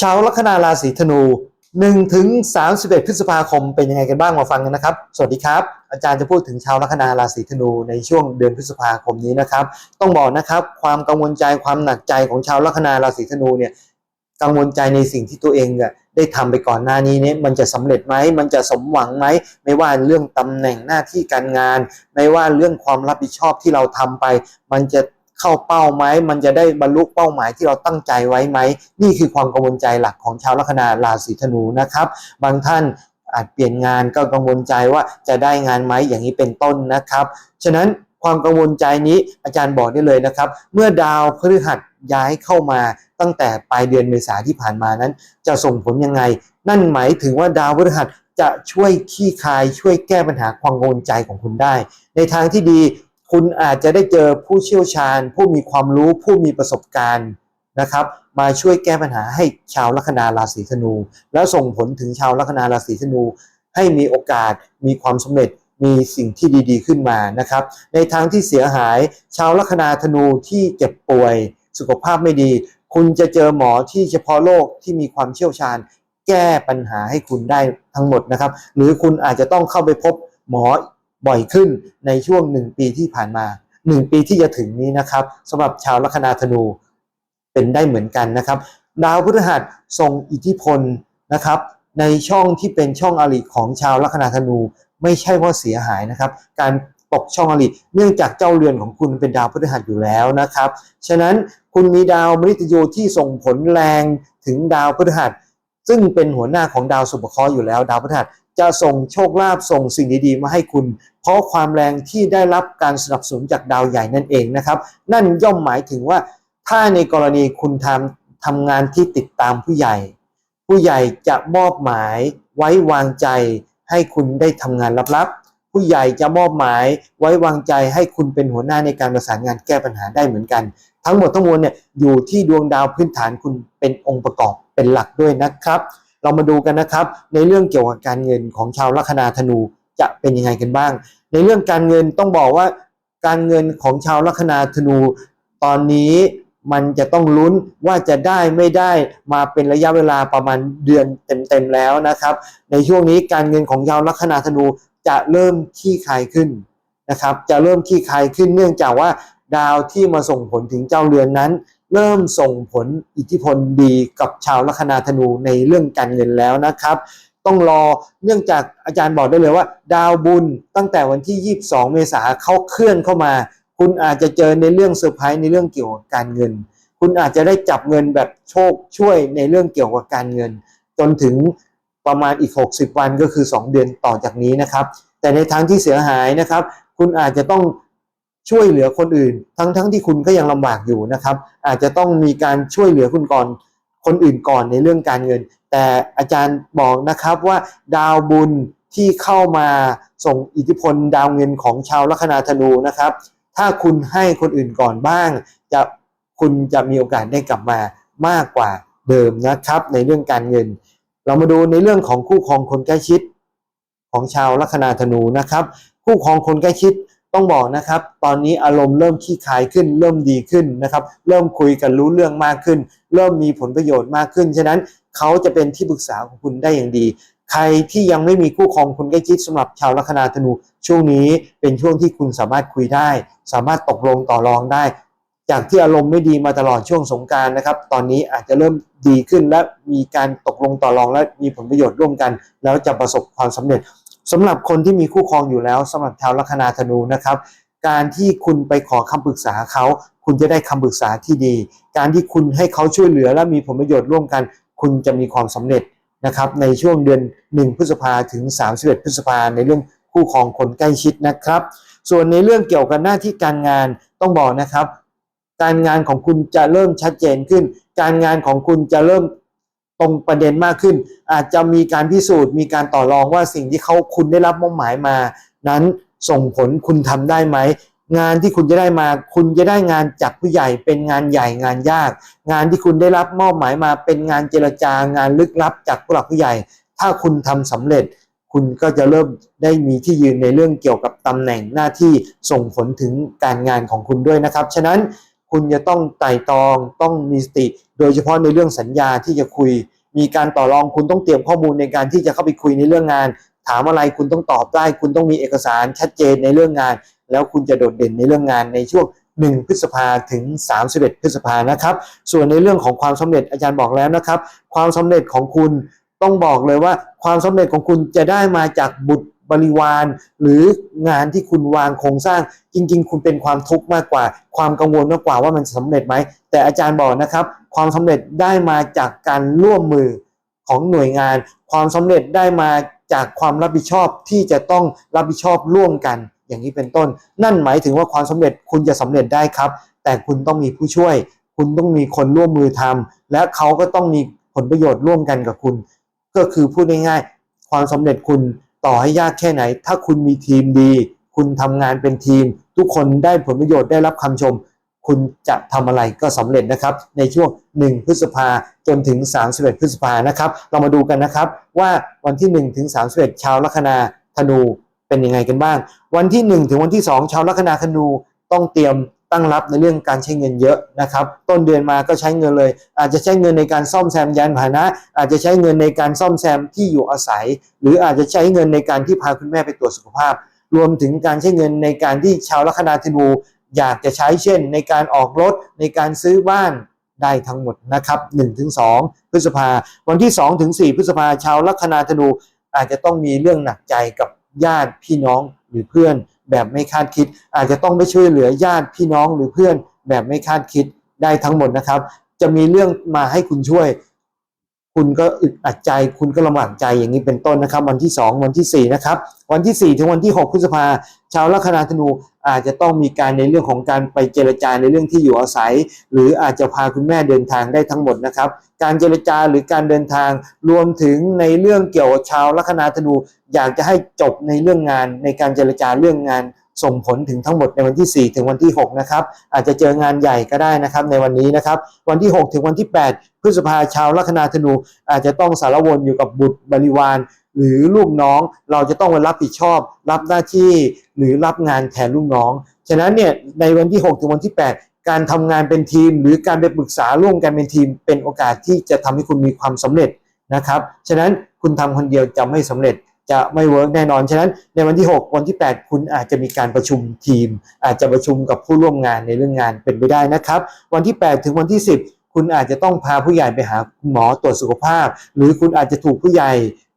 ชาวลัคนาราศีธนู1ถึง31 พฤษภาคมเป็นยังไงกันบ้างมาฟังกันนะครับ สวัสดีครับ อาจารย์จะพูดถึงชาวลัคนาราศีธนูในช่วงเดือนพฤษภาคมนี้นะครับ ต้องบอกนะครับความกังวลใจความหนักใจของชาวลัคนาราศีธนูเนี่ยกังวลใจในสิ่งที่ตัวเองเนี่ยได้ทำไปก่อนหน้านี้เนี่ยมันจะสำเร็จไหมมันจะสมหวังไหมไม่ว่าเรื่องตำแหน่งหน้าที่การงาน ไม่ว่าเรื่องความรับผิดชอบที่เราทำไป มันจะ เข้าเป้าไหมมันจะได้บรรลุเป้าหมายที่เราตั้งใจไว้ไหม นี่คือความกังวลใจหลักของชาวลัคนาราศีธนูนะครับ บางท่านอาจเปลี่ยนงานก็กังวลใจว่าจะได้งานไหมอย่างนี้เป็นต้นนะครับ ฉะนั้นความกังวลใจนี้อาจารย์บอกได้เลยนะครับ เมื่อดาวพฤหัสย้ายเข้ามาตั้งแต่ปลายเดือนเมษาที่ผ่านมานั้น จะส่งผลยังไง นั่นหมายถึงว่าดาวพฤหัสจะช่วยขี้คายช่วยแก้ปัญหาความกังวลใจของคุณได้ ในทางที่ดี คุณอาจจะได้เจอผู้เชี่ยวชาญ ผู้มีความรู้ผู้มีประสบการณ์นะครับ มาช่วยแก้ปัญหาให้ชาวลัคนาราศีธนู แล้วส่งผลถึงชาวลัคนาราศีธนู ให้มีโอกาสมีความสำเร็จมีสิ่งที่ดีๆขึ้นมานะครับ ในทางที่เสียหายชาวลัคนาธนูที่เจ็บป่วย สุขภาพไม่ดี คุณจะเจอหมอที่เฉพาะโรคที่มีความเชี่ยวชาญ แก้ปัญหาให้คุณได้ทั้งหมดนะครับ หรือคุณอาจจะต้องเข้าไปพบหมอ บ่อยขึ้นในช่วงหนึ่งปีที่ผ่านมาหนึ่งปีที่จะถึงนี้นะครับสำหรับชาวลัคนาธนูเป็นได้เหมือนกันนะครับ ดาวพฤหัสทรงอิทธิพลนะครับ ในช่องที่เป็นช่องอริของชาวลัคนาธนู ไม่ใช่ว่าเสียหายนะครับ การตกช่องอริเนื่องจากเจ้าเรือนของคุณเป็นดาวพฤหัสอยู่แล้วนะครับ ฉะนั้นคุณมีดาวมฤตยูที่ส่งผลแรงถึงดาวพฤหัส ซึ่งเป็นหัวหน้าของดาวสุภเคราะห์อยู่แล้วดาวพฤหัสจะส่งโชคลาภส่งสิ่งดีๆ มาให้คุณ เพราะความแรงที่ได้รับการสนับสนุนจากดาวใหญ่นั่นเองนะครับ นั่นย่อมหมายถึงว่า ถ้าในกรณีคุณทำทำงานที่ติดตามผู้ใหญ่ ผู้ใหญ่จะมอบหมายไว้วางใจให้คุณได้ทำงานลับๆ ผู้ใหญ่จะมอบหมายไว้วางใจให้คุณเป็นหัวหน้าในการประสานงานแก้ปัญหาได้เหมือนกัน ทั้งหมดทั้งมวลเนี่ยอยู่ที่ดวงดาวพื้นฐานคุณเป็นองค์ประกอบ เป็นหลักด้วยนะครับ เรามาดูกันนะครับ ในเรื่องเกี่ยวกับการเงินของชาวลัคนาธนูจะเป็นยังไงกันบ้าง ในเรื่องการเงินต้องบอกว่าการเงินของชาวลัคนาธนู ตอนนี้มันจะต้องลุ้นว่าจะได้ไม่ได้มาเป็นระยะเวลาประมาณเดือนเต็มๆแล้วนะครับ ในช่วงนี้การเงินของชาวลัคนาธนูจะเริ่มขี้คายขึ้นนะครับ จะเริ่มขี้คายขึ้นเนื่องจากว่าดาวที่มาส่งผลถึงเจ้าเรือนนั้น เริ่มส่งผลอิทธิพลดีกับชาวลัคนาธนูในเรื่องการเงินแล้วนะครับ ต้องรอเนื่องจากอาจารย์บอกได้เลยว่า ดาวบุญตั้งแต่วันที่ 22 เมษาเขาเคลื่อนเข้ามา คุณอาจจะเจอในเรื่องเซอร์ไพรส์ในเรื่องเกี่ยวกับการเงิน คุณอาจจะได้จับเงินแบบโชคช่วยในเรื่องเกี่ยวกับการเงิน จนถึงประมาณอีก 60 วันก็คือ 2 เดือนต่อจากนี้นะครับ แต่ในทางที่เสียหายนะครับ คุณอาจจะต้อง ช่วยเหลือคนอื่น ทั้งๆทที่คุณก็ยังลำบากอยู่นะครับ อาจจะต้องมีการช่วยเหลือคุณก่อนคนอื่นก่อนในเรื่องการเงิน แต่อาจารย์บอกนะครับว่าดาวบุญที่เข้ามาส่งอิทธิพลดาวเงินของชาวลัคนาธนูนะครับ ถ้าคุณให้คนอื่นก่อนบ้าง จะคุณจะมีโอกาสได้กลับมามากกว่าเดิมนะครับ ในเรื่องการเงิน เรามาดูในเรื่องของคู่ครองคนใกล้ชิดของชาวลัคนาธนูนะครับ คู่ครองคนใกล้ชิด ต้องบอกนะครับ ตอนนี้อารมณ์เริ่มขี้คายขึ้น เริ่มดีขึ้นนะครับ เริ่มคุยกันรู้เรื่องมากขึ้น เริ่มมีผลประโยชน์มากขึ้น ฉะนั้นเขาจะเป็นที่ปรึกษาของคุณได้อย่างดี ใครที่ยังไม่มีคู่ครองคนใกล้ชิดสำหรับชาวลัคนาธนู ช่วงนี้เป็นช่วงที่คุณสามารถคุยได้ สามารถตกลงต่อรองได้ จากที่อารมณ์ไม่ดีมาตลอดช่วงสงการนะครับ ตอนนี้อาจจะเริ่มดีขึ้นและมีการตกลงต่อรองและมีผลประโยชน์ร่วมกัน แล้วจะประสบความสำเร็จ สำหรับคนที่มีคู่ครองอยู่แล้วสำหรับชาวลัคนาธนูนะครับ การที่คุณไปขอคำปรึกษาเขาคุณจะได้คำปรึกษาที่ดี การที่คุณให้เขาช่วยเหลือและมีผลประโยชน์ร่วมกัน คุณจะมีความสำเร็จนะครับในช่วงเดือน 1 พฤษภาถึง 31 พฤษภาในเรื่องคู่ครองคนใกล้ชิดนะครับ ส่วนในเรื่องเกี่ยวกับหน้าที่การงานต้องบอกนะครับ การงานของคุณจะเริ่มชัดเจนขึ้น การงานของคุณจะเริ่ม ตรงประเด็นมากขึ้น อาจจะมีการพิสูจน์มีการต่อรองว่าสิ่งที่เขาคุณได้รับมอบหมายมา นั้นส่งผลคุณทำได้ไหมงานที่คุณจะได้มาคุณจะได้งานจากผู้ใหญ่เป็นงานใหญ่งานยาก งานที่คุณได้รับมอบหมายมาเป็นงานเจรจางานลึกลับจากผู้หลักผู้ใหญ่ ถ้าคุณทำสำเร็จ คุณก็จะเริ่มได้มีที่ยืนในเรื่องเกี่ยวกับตำแหน่งหน้าที่ส่งผลถึงการงานของคุณด้วยนะครับ ฉะนั้น คุณจะต้องไต่ตองต้องมีสติ โดยเฉพาะในเรื่องสัญญาที่จะคุย มีการต่อรองคุณต้องเตรียมข้อมูลในการที่จะเข้าไปคุยในเรื่องงาน ถามอะไรคุณต้องตอบได้ คุณต้องมีเอกสารชัดเจนในเรื่องงาน แล้วคุณจะโดดเด่นในเรื่องงานในช่วง1พฤษภาถึง 31 พฤษภานะครับ ส่วนในเรื่องของความสำเร็จอาจารย์บอกแล้วนะครับ ความสำเร็จของคุณต้องบอกเลยว่า ความสำเร็จของคุณจะได้มาจากบุตร บริวาร หรืองานที่คุณวางโครงสร้าง จริง ๆ คุณเป็นความทุกข์มากกว่า ความกังวลมากกว่าว่ามันสำเร็จไหม แต่อาจารย์บอกนะครับ ความสำเร็จได้มาจากการร่วมมือของหน่วยงาน ความสำเร็จได้มาจากความรับผิดชอบที่จะต้องรับผิดชอบร่วมกัน อย่างนี้เป็นต้น นั่นหมายถึงว่าความสำเร็จคุณจะสำเร็จได้ครับ แต่คุณต้องมีผู้ช่วย คุณต้องมีคนร่วมมือทำและเขาก็ต้องมีผลประโยชน์ร่วมกันกับคุณ ก็คือพูดง่ายๆความสำเร็จคุณ ต่อให้ยากแค่ไหน ถ้าคุณมีทีมดี คุณทำงานเป็นทีม ทุกคนได้ผลประโยชน์ได้รับคำชม คุณจะทำอะไรก็สำเร็จนะครับ ในช่วง 1 พฤษภาจนถึง 31 พฤษภานะครับ เรามาดูกันนะครับ ว่าวันที่ 1 ถึง 31 ชาวลัคนาธนูเป็นยังไงกันบ้าง วันที่ 1 ถึงวันที่ 2 ชาวลัคนาธนูต้องเตรียม ตั้งรับในเรื่องการใช้เงินเยอะนะครับ ต้นเดือนมาก็ใช้เงินเลย อาจจะใช้เงินในการซ่อมแซมยานพาหนะ อาจจะใช้เงินในการซ่อมแซมที่อยู่อาศัย หรืออาจจะใช้เงินในการที่พาคุณแม่ไปตรวจสุขภาพ รวมถึงการใช้เงินในการที่ชาวลัคนาธนูอยากจะใช้เช่น ในการออกรถในการซื้อบ้านได้ทั้งหมดนะครับ1-2 พฤษภา วันที่ 2-4 พฤษภาชาวลัคนาธนูอาจจะต้องมีเรื่องหนักใจกับญาติพี่น้องหรือเพื่อน แบบไม่คาดคิด อาจจะต้องไปช่วยเหลือญาติพี่น้องหรือเพื่อนแบบไม่คาดคิดได้ทั้งหมดนะครับ จะมีเรื่องมาให้คุณช่วย คุณก็อึดอัดใจ คุณก็ลำบากใจอย่างนี้เป็นต้นนะครับ วันที่ 2 วันที่4นะครับวันที่ 4 ถึงวันที่ 6 พฤษภาชาวลัคนาธนู อาจจะต้องมีการในเรื่องของการไปเจรจาในเรื่องที่อยู่อาศัย หรืออาจจะพาคุณแม่เดินทางได้ทั้งหมดนะครับ การเจรจาหรือการเดินทางรวมถึงในเรื่องเกี่ยวกับชาวลัคนาธนู อยากจะให้จบในเรื่องงานในการเจรจาเรื่องงานส่งผลถึงทั้งหมดในวันที่ 4 ถึงวันที่ 6 นะครับ อาจจะเจองานใหญ่ก็ได้นะครับในวันนี้นะครับ วันที่ 6 ถึงวันที่ 8 พฤษภาชาวลัคนาธนู อาจจะต้องสารวนอยู่กับบุตรบริวาร หรือลูกน้องเราจะต้องมารับผิดชอบ รับหน้าที่หรือรับงานแทนลูกน้อง ฉะนั้นเนี่ยในวันที่ 6 ถึงวันที่ 8 การทำงานเป็นทีม หรือการไปปรึกษาร่วมกันเป็นทีม เป็นโอกาสที่จะทำให้คุณมีความสำเร็จนะครับ ฉะนั้นคุณทำคนเดียวจะไม่สำเร็จจะไม่เวิร์กแน่นอน ฉะนั้นในวันที่ 6 วันที่ 8 คุณอาจจะมีการประชุมทีม อาจจะประชุมกับผู้ร่วมงานในเรื่องงานเป็นไปได้นะครับ วันที่ 8 ถึงวันที่ 10 คุณอาจจะต้องพาผู้ใหญ่ไปหาคุณหมอตรวจสุขภาพ หรือคุณอาจจะถูกผู้ใหญ่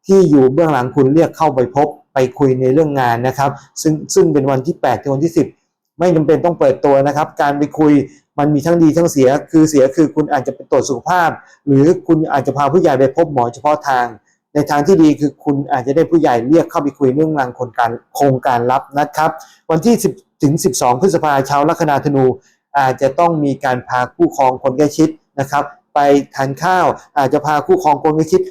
ที่อยู่เบื้องหลังคุณเรียกเข้าไปพบไปคุยในเรื่องงานนะครับ ซึ่งซึ่งเป็นวันที่8ถึงวันที่ 10 ไม่จำเป็นต้องเปิดตัวนะครับ การไปคุยมันมีทั้งดีทั้งเสีย คือเสียคือคุณอาจจะไปตรวจสุขภาพ หรือคุณอาจจะพาผู้ใหญ่ไปพบหมอเฉพาะทาง ในทางที่ดีคือคุณอาจจะได้ผู้ใหญ่เรียกเข้าไปคุยเรื่องงานโครงการโครงการลับนะครับ วันที่ 10ถึง12 พฤษภาชาวลัคนาธนู อาจจะต้องมีการพาคู่ครองคนใกล้ชิดนะครับ ไปทานข้าวอาจจะพาคู่ครองคนใกล้ชิด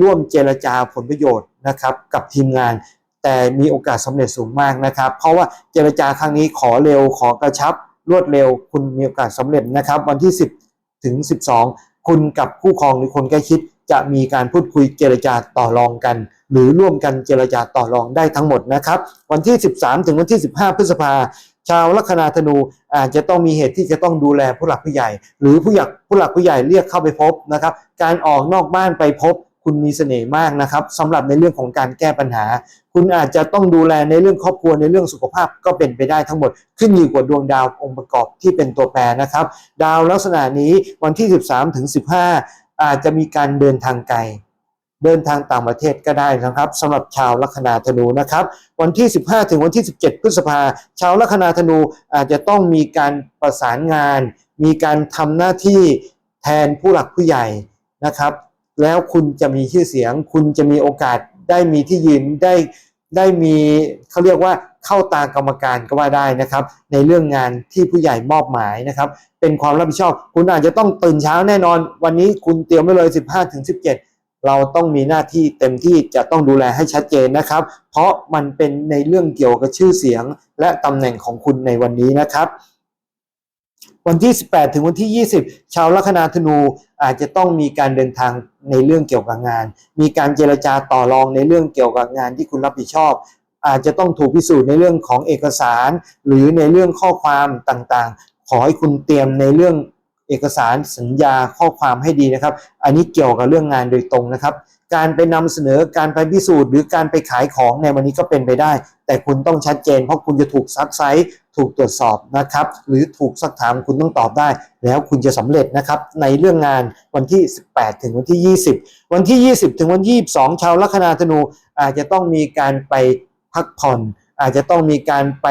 ร่วมเจรจาผลประโยชน์นะครับกับทีมงาน แต่มีโอกาสสำเร็จสูงมากนะครับ เพราะว่าเจรจาครั้งนี้ขอเร็วขอกระชับ รวดเร็ว คุณมีโอกาสสำเร็จนะครับ วันที่ 10 ถึง 12 คุณกับคู่ครองหรือคนใกล้ชิดจะมีการพูดคุยเจรจาต่อรองกัน หรือร่วมกันเจรจาต่อรองได้ทั้งหมดนะครับ วันที่ 13 ถึงวันที่ 15 พฤษภาชาวลัคนาธนูอาจจะต้องมีเหตุที่จะต้องดูแลผู้หลักผู้ใหญ่ หรือผู้หลักผู้หลักผู้ใหญ่เรียกเข้าไปพบนะครับ การออกนอกบ้านไปพบ คุณมีเสน่ห์มากนะครับสำหรับในเรื่องของการแก้ปัญหา คุณอาจจะต้องดูแลในเรื่องครอบครัวในเรื่องสุขภาพก็เป็นไปได้ทั้งหมด ขึ้นอยู่กับดวงดาวองค์ประกอบที่เป็นตัวแปรนะครับ ดาวลักษณะนี้วันที่ 13ถึง15 อาจจะมีการเดินทางไกลเดินทางต่างประเทศก็ได้นะครับสำหรับชาวลัคนาธนูนะครับ วันที่ 15 ถึงวันที่ 17 พฤษภาชาวลัคนาธนูอาจจะต้องมีการประสานงาน มีการทำหน้าที่แทนผู้หลักผู้ใหญ่นะครับ แล้วคุณจะมีชื่อเสียง คุณจะมีโอกาสได้มีที่ยืนได้ได้มีเขาเรียกว่าเข้าตากรรมการก็ว่าได้นะครับ ในเรื่องงานที่ผู้ใหญ่มอบหมายนะครับ เป็นความรับผิดชอบ คุณอาจจะต้องตื่นเช้าแน่นอน วันนี้คุณเตรียมไว้เลย 15ถึง17 เราต้องมีหน้าที่เต็มที่จะต้องดูแลให้ชัดเจนนะครับ เพราะมันเป็นในเรื่องเกี่ยวกับชื่อเสียง และตำแหน่งของคุณในวันนี้นะครับ วันที่ 18 ถึงวันที่ 20 ชาวลัคนาธนูอาจจะต้องมีการเดินทางในเรื่องเกี่ยวกับงาน มีการเจรจาต่อรองในเรื่องเกี่ยวกับงานที่คุณรับผิดชอบ อาจจะต้องถูกพิสูจน์ในเรื่องของเอกสาร หรือในเรื่องข้อความต่างๆ ขอให้คุณเตรียมในเรื่องเอกสารสัญญาข้อความให้ดีนะครับ อันนี้เกี่ยวกับเรื่องงานโดยตรงนะครับ การไปนำเสนอการไปพิสูจน์ หรือการไปขายของในวันนี้ก็เป็นไปได้ แต่คุณต้องชัดเจน เพราะคุณจะถูกซักไซส์ถูกตรวจสอบนะครับ หรือถูกซักถามคุณต้องตอบได้ แล้วคุณจะสำเร็จนะครับ ในเรื่องงานวันที่ 18 ถึงวันที่ 20 วันที่ 20 ถึงวันที่22 ชาวลัคนาธนู อาจจะต้องมีการไปพักผ่อน อาจจะต้องมีการไป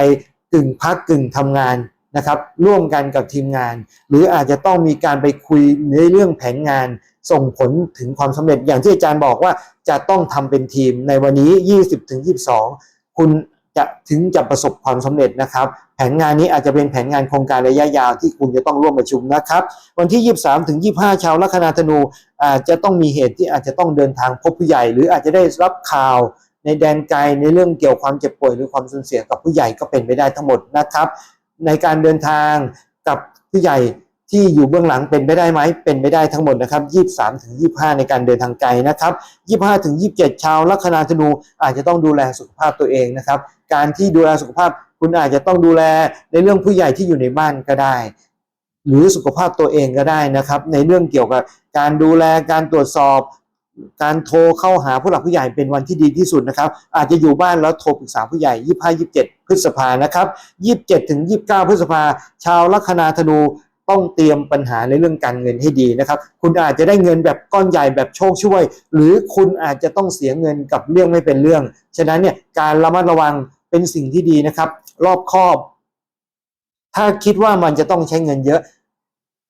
กึ่งพักกึ่งทำงาน นะครับร่วมกันกับทีมงาน หรืออาจจะต้องมีการไปคุยในเรื่องแผนงานส่งผลถึงความสำเร็จอย่างที่อาจารย์บอกว่าจะต้องทำเป็นทีมในวันนี้ 20ถึง22 คุณจะถึงจะประสบความสำเร็จนะครับ แผนงานนี้อาจจะเป็นแผนงานโครงการระยะยาวที่คุณจะต้องร่วมประชุมนะครับ วันที่ 23ถึง25 ชาวลัคนาธนูอาจจะต้องมีเหตุที่อาจจะต้องเดินทางพบผู้ใหญ่ หรืออาจจะได้รับข่าวในแดนไกลในเรื่องเกี่ยวความเจ็บป่วยหรือความสูญเสียกับผู้ใหญ่ก็เป็นไปได้ทั้งหมดนะครับ ในการเดินทางกับผู้ใหญ่ที่อยู่เบื้องหลังเป็นไปได้ไหมเป็นไปได้ทั้งหมดนะครับ23ถึง25 ในการเดินทางไกลนะครับ25ถึง27 ชาวลัคนาธนูอาจจะต้องดูแลสุขภาพตัวเองนะครับ การที่ดูแลสุขภาพคุณอาจจะต้องดูแลในเรื่องผู้ใหญ่ที่อยู่ในบ้านก็ได้ หรือสุขภาพตัวเองก็ได้นะครับ ในเรื่องเกี่ยวกับการดูแลการตรวจสอบ การโทรเข้าหาผู้หลักผู้ใหญ่เป็นวันที่ดีที่สุดนะครับ อาจจะอยู่บ้านแล้วโทรปรึกษาผู้ใหญ่ 25 27 ฤษภานะครับ 27ถึง29 พฤษภา ชาวลัคนาธนูต้องเตรียมปัญหาในเรื่องการเงินให้ดีนะครับ คุณอาจจะได้เงินแบบก้อนใหญ่แบบโชคช่วย หรือคุณอาจจะต้องเสียเงินกับเรื่องไม่เป็นเรื่อง ฉะนั้นเนี่ยการระมัดระวังเป็นสิ่งที่ดีนะครับ รอบคอบ ถ้าคิดว่ามันจะต้องใช้เงินเยอะ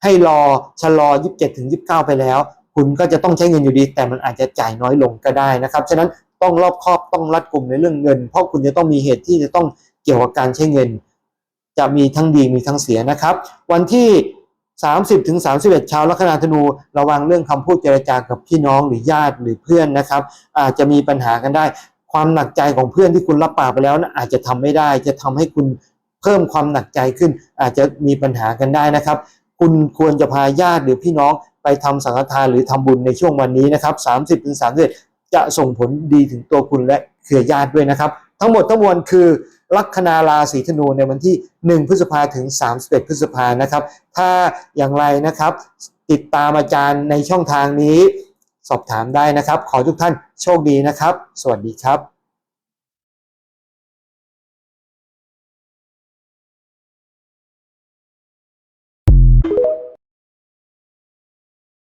ให้รอชะลอ 27ถึง29 ไปแล้ว คุณก็จะต้องใช้เงินอยู่ดี แต่มันอาจจะจ่ายน้อยลงก็ได้นะครับ ฉะนั้นต้องรอบคอบต้องรัดกุมในเรื่องเงิน เพราะคุณจะต้องมีเหตุที่จะต้อง เกี่ยวกับการใช้เงิน จะมีทั้งดีมีทั้งเสียนะครับ วันที่ 30ถึง31 ชาวลัคนาธนูระวังเรื่องคำพูดเจรจากับพี่น้องหรือญาติหรือเพื่อนนะครับ อาจจะมีปัญหากันได้ ความหนักใจของเพื่อนที่คุณรับปากไปแล้วนะอาจจะทำไม่ได้ จะทำให้คุณเพิ่มความหนักใจขึ้น อาจจะมีปัญหากันได้นะครับ คุณควรจะพาญาติหรือพี่น้องไปทำสังฆทานหรือทำบุญในช่วงวันนี้นะครับ 30ถึง31จะส่งผลดีถึงตัวคุณและเครือญาติด้วยนะครับ ทั้งหมดทั้งมวลคือ ลัคนาราศีธนูในวันที่ 1 พฤษภาถึง 31 พฤษภานะครับ ถ้าอย่างไรนะครับติดตามอาจารย์ในช่องทางนี้ สอบถามได้นะครับ ขอทุกท่านโชคดีนะครับ สวัสดีครับ